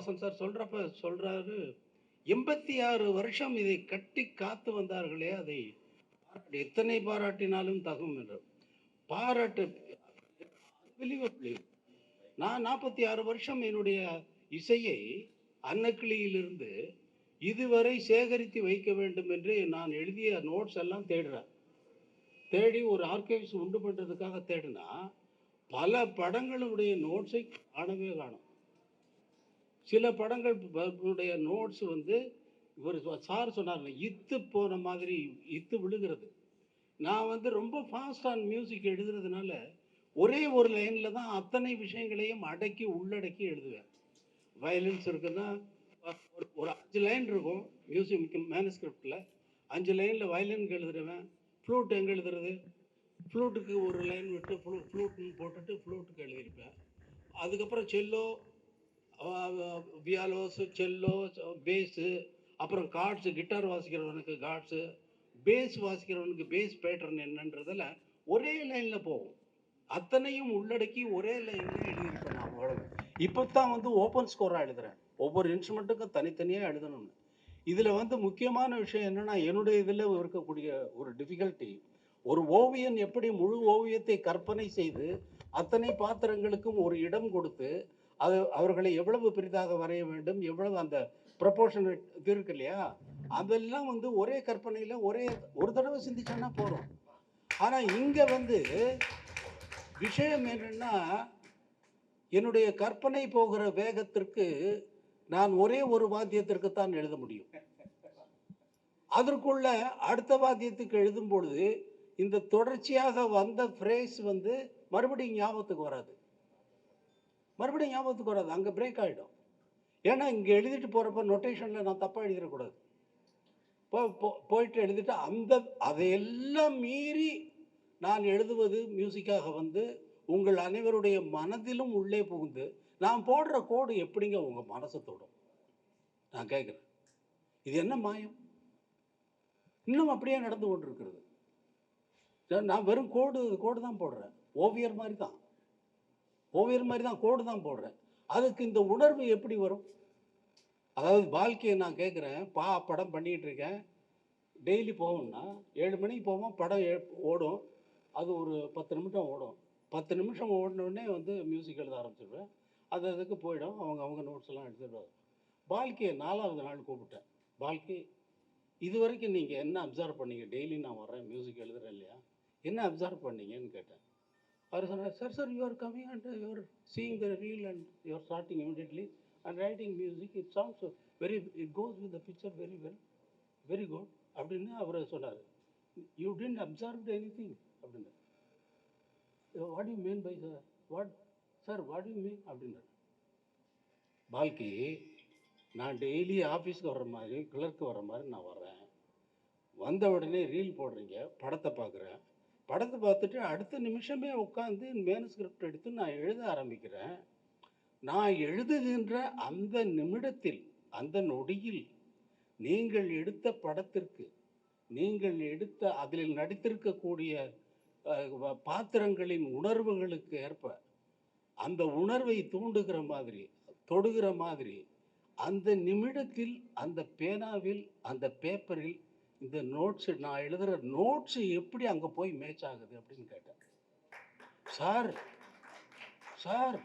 Vasan sir சொல்கிறப்ப சொல்கிறாரு எண்பத்தி ஆறு வருஷம் இதை கட்டி காத்து வந்தார்களே அதை எத்தனை பாராட்டினாலும் தகும் என்று. பாராட்டு நான் நாற்பத்தி ஆறு வருஷம் என்னுடைய இசையை அன்னக்கிளியிலிருந்து இதுவரை சேகரித்து வைக்க வேண்டும் என்று நான் எழுதிய நோட்ஸ் எல்லாம் தேடுறேன். தேடி ஒரு ஆர்கைவ்ஸ் உண்டு பண்ணுறதுக்காக தேடினா பல படங்களுடைய நோட்ஸை காணவே காணும். சில படங்கள் உடைய நோட்ஸ் வந்து இவர் சார் சொன்னார் இத்து போன மாதிரி இத்து விழுகிறது. நான் வந்து ரொம்ப ஃபாஸ்ட் ஆன் மியூசிக் எழுதுறதுனால ஒரே ஒரு லைனில் தான் அத்தனை விஷயங்களையும் அடக்கி உள்ளடக்கி எழுதுவேன். வயலன்ஸ் இருக்குன்னா ஒரு ஒரு அஞ்சு லைன் இருக்கும் மியூசிக் மேனஸ்கிரிப்டில் அஞ்சு லைனில் வயலினுக்கு எழுதுருவேன் ஃப்ளூட் எங்கே எழுதுறது? ஃப்ளூட்டுக்கு ஒரு லைன் விட்டு ஃப்ளூ ஃப்ளூட்னு போட்டுட்டு ஃப்ளூட்டுக்கு எழுதியிருப்பேன். அதுக்கப்புறம் செல்லோ வியாலோஸு செல்லோ பேஸு அப்புறம் கார்ட்ஸு கிட்டார் வாசிக்கிறவனுக்கு கார்ட்ஸு பேஸ் வாசிக்கிறவனுக்கு பேஸ் பேட்டர்ன் என்னன்றதில் ஒரே லைனில் போகும். அத்தனையும் உள்ளடக்கி ஒரே லைனில் எழுதியிருப்பேன் நான் அவ்வளவு. இப்போ தான் வந்து ஓப்பன் ஸ்கோராக எழுதுகிறேன் ஒவ்வொரு இன்ஸ்ட்ருமெண்ட்டுக்கும் தனித்தனியாக எழுதணும்னு. இதில் வந்து முக்கியமான விஷயம் என்னென்னா என்னுடைய இதில் இருக்கக்கூடிய ஒரு டிஃபிகல்ட்டி ஒரு ஓவியன் எப்படி முழு ஓவியத்தை கற்பனை செய்து அத்தனை பாத்திரங்களுக்கும் ஒரு இடம் கொடுத்து அது அவர்களை எவ்வளவு பெரிதாக வரைய வேண்டும் எவ்வளவு அந்த ப்ரப்போர்ஷன் இது இருக்கு இல்லையா? அதெல்லாம் வந்து ஒரே கற்பனையில் ஒரே ஒரு தடவை சிந்திச்சோன்னா போதும். ஆனால் இங்கே வந்து விஷயம் என்னென்னா என்னுடைய கற்பனை போகிற வேகத்திற்கு நான் ஒரே ஒரு வாத்தியத்திற்கு தான் எழுத முடியும். அதற்குள்ள அடுத்த வாத்தியத்துக்கு எழுதும் பொழுது இந்த தொடர்ச்சியாக வந்த ஃப்ரேஸ் வந்து மறுபடியும் ஞாபகத்துக்கு வராது. மறுபடியும் ஞாபகத்துக்கு வராது. அங்கே பிரேக் ஆகிடும் ஏன்னா இங்கே எழுதிட்டு போகிறப்ப நொட்டேஷனில் நான் தப்பாக எழுதிடக்கூடாது. போ போயிட்டு எழுதிட்டு அந்த அதையெல்லாம் மீறி நான் எழுதுவது மியூசிக்காக வந்து உங்கள் அனைவருடைய மனதிலும் உள்ளே புகுந்து நான் போடுற கோடு எப்படிங்க உங்கள் மனசை தொடும்? நான் கேட்குறேன். இது என்ன மாயம்? இன்னும் அப்படியே நடந்து கொண்டிருக்கிறது. நான் வெறும் கோடு கோடு தான் போடுறேன். ஓவியர் மாதிரி தான். ஓவியர் மாதிரி தான் கோடு தான் போடுறேன். அதுக்கு இந்த உணர்வு எப்படி வரும்? அதாவது வாழ்க்கையை நான் கேட்குறேன் பா படம் பண்ணிகிட்டு இருக்கேன். டெய்லி போவோம்னா ஏழு மணிக்கு போவோம் படம் ஓடும். அது ஒரு பத்து நிமிஷம் ஓடும். பத்து நிமிஷம் ஓடினோடனே வந்து மியூசிக் எழுத ஆரம்பிச்சிடுவேன் அது அதுக்கு போயிடும். அவங்க அவங்க நோட்ஸ் எல்லாம் எடுத்துடுவாங்க வாழ்க்கையை நாலாவது நாள் கூப்பிட்டேன். வாழ்க்கை இது வரைக்கும் நீங்கள் என்ன அப்சர்வ் பண்ணீங்க? டெய்லி நான் வர்றேன் மியூசிக் எழுதுறேன் இல்லையா? என்ன அப்சர்வ் பண்ணீங்கன்னு கேட்டேன். அவர் சொன்னார் sir sir you're coming coming and your seeing the reel and your starting immediately and writing music it songs very it goes with the picture very well very good அப்படின்னு அவர் சொன்னார். You tent observe anything அப்படின்னார் what you mean by sir what sir what you mean அப்படின்னார். பால்கி நான் daily ஆஃபீஸ்க்கு வர்ற மாதிரி clerk வர்ற மாதிரி நான் வர்றேன். வந்த உடனே ரீல் போடுறீங்க படத்தை பார்க்குறேன் படத்தை பார்த்துட்டு அடுத்த நிமிஷமே உட்காந்து மேனுஸ்கிரிப்ட் எடுத்து நான் எழுத ஆரம்பிக்கிறேன். நான் எழுதுகின்ற அந்த நிமிடத்தில் அந்த நொடியில் நீங்கள் எடுத்த படத்திற்கு நீங்கள் எடுத்த அதில் நடித்திருக்கக்கூடிய பாத்திரங்களின் உணர்வுகளுக்கு ஏற்ப அந்த உணர்வை தூண்டுகிற மாதிரி தொடுகிற மாதிரி அந்த நிமிடத்தில் அந்த பேனாவில் அந்த பேப்பரில் இந்த நோட்ஸ் நான் எழுதுகிற நோட்ஸ் எப்படி அங்கே போய் மேட்ச் ஆகுது அப்படின்னு கேட்டேன். சார் சார்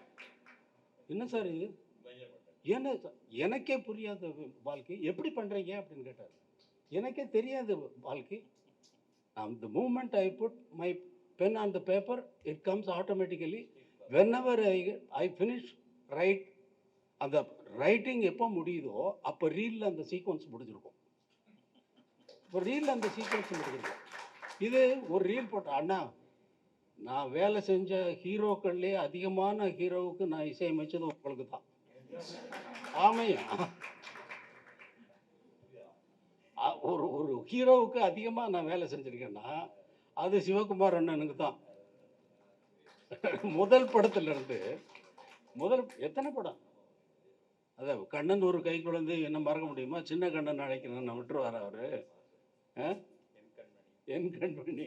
என்ன சார் இது? என்ன எனக்கே புரியாத வாழ்க்கை. எப்படி பண்ணுறீங்க அப்படின்னு கேட்டார். எனக்கே தெரியாது வாழ்க்கை. அந்த moment I put my pen on the paper it comes automatically whenever I I finish write அந்த ரைட்டிங் எப்போ முடியுதோ அப்போ ரீலில் அந்த சீக்வன்ஸ் முடிஞ்சிருக்கும். இப்போ ரீலில் அந்த சீக்வன்ஸ் முடிஞ்சிருக்கும் இது ஒரு ரீல் போட்ட அண்ணா நான் வேலை செஞ்ச ஹீரோக்கள்லேயே அதிகமான ஹீரோவுக்கு நான் இசையமைச்சது உங்களுக்கு தான் ஆமையா ஒரு ஒரு ஹீரோவுக்கு அதிகமாக நான் வேலை செஞ்சுருக்கேன்னா அது சிவகுமார் அண்ணனுக்கு தான் முதல் படத்துலேருந்து முதல் எத்தனை படம்? அதான் கண்ணன் ஒரு கை குழந்தை என்ன மறக்க முடியுமா? சின்ன கண்ணன் அழைக்கிறேன் நான் விட்டுருவார் அவர். ஆ? என் கண்மணி